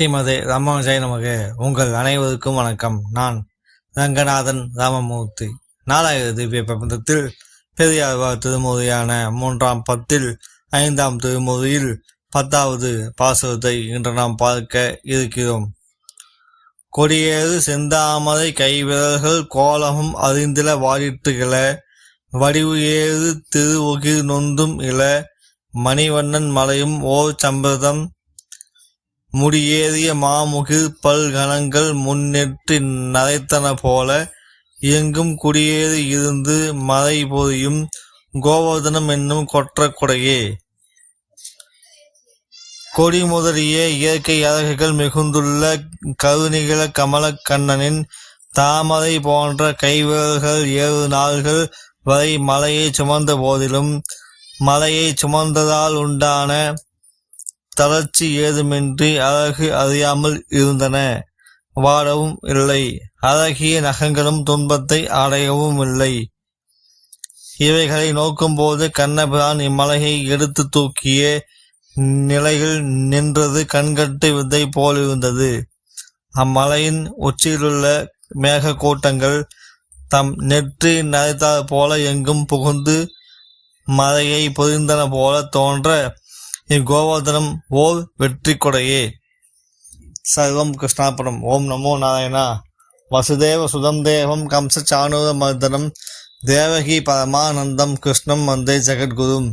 ஸ்ரீமதே ராமானுஜாய நமக. உங்கள் அனைவருக்கும் வணக்கம். நான் ரங்கநாதன் ராமமூர்த்தி. நாலாயிர திவ்ய பிரபந்தத்தில் பெரியாழ்வார் திருமுறையான மூன்றாம் பத்தில் ஐந்தாம் திருமுறையில் பத்தாவது பாசுரத்தை இன்று நாம் பார்க்க இருக்கிறோம். கொடியேறு செந்தாமரை கைவிரல்கள் கோலமும் அறிந்தில வாடிட்டுகள வடிவு ஏறு திருவுகிர் நொந்தும் இள மணிவண்ணன் மலையும் ஓர் சம்பிரதம். முடியேறிய மாமுகிர் பல்கணங்கள் முன்னெற்றி நரைத்தன போல எங்கும் குடியேறி இருந்து மறை பொறியும் கோவர்தனம் என்னும் கொற்ற கொடையே. கொடி முதலிய இயற்கை அழகுகள் மிகுந்துள்ள கருணிகள கமலக் கண்ணனின் தாமரை போன்ற கைவிரல்கள் ஏழு நாள்கள் வரை மலையை சுமந்த போதிலும் மலையை சுமந்ததால் உண்டான தளர்ச்சி ஏதுமின்றி அழகு அறியாமல் இருந்தன. வாடவும் இல்லை. அழகிய நகங்களும் துன்பத்தை அடையவும் இல்லை. இவைகளை நோக்கும்போது கண்ணபிரான் இம்மலையை எடுத்து தூக்கிய நிலையில் நின்றது கண்கட்டு விதை போலிருந்தது. அம்மலையின் உச்சியிலுள்ள மேக கூட்டங்கள் தம் நெற்றி நரைத்தாற் போல எங்கும் புகுந்து மலையை பொதிந்தன போல தோன்ற இக்கோவர்தனம் ஓர் வெற்றி கொடையே சர்வம் கிருஷ்ணாபுரம். ஓம் நமோ நாராயணா. வசுதேவ சுதம் தேவம் கம்ச சாணூர மர்தனம். தேவகி பரமானந்தம் கிருஷ்ணம் வந்தே ஜெகத்குரும்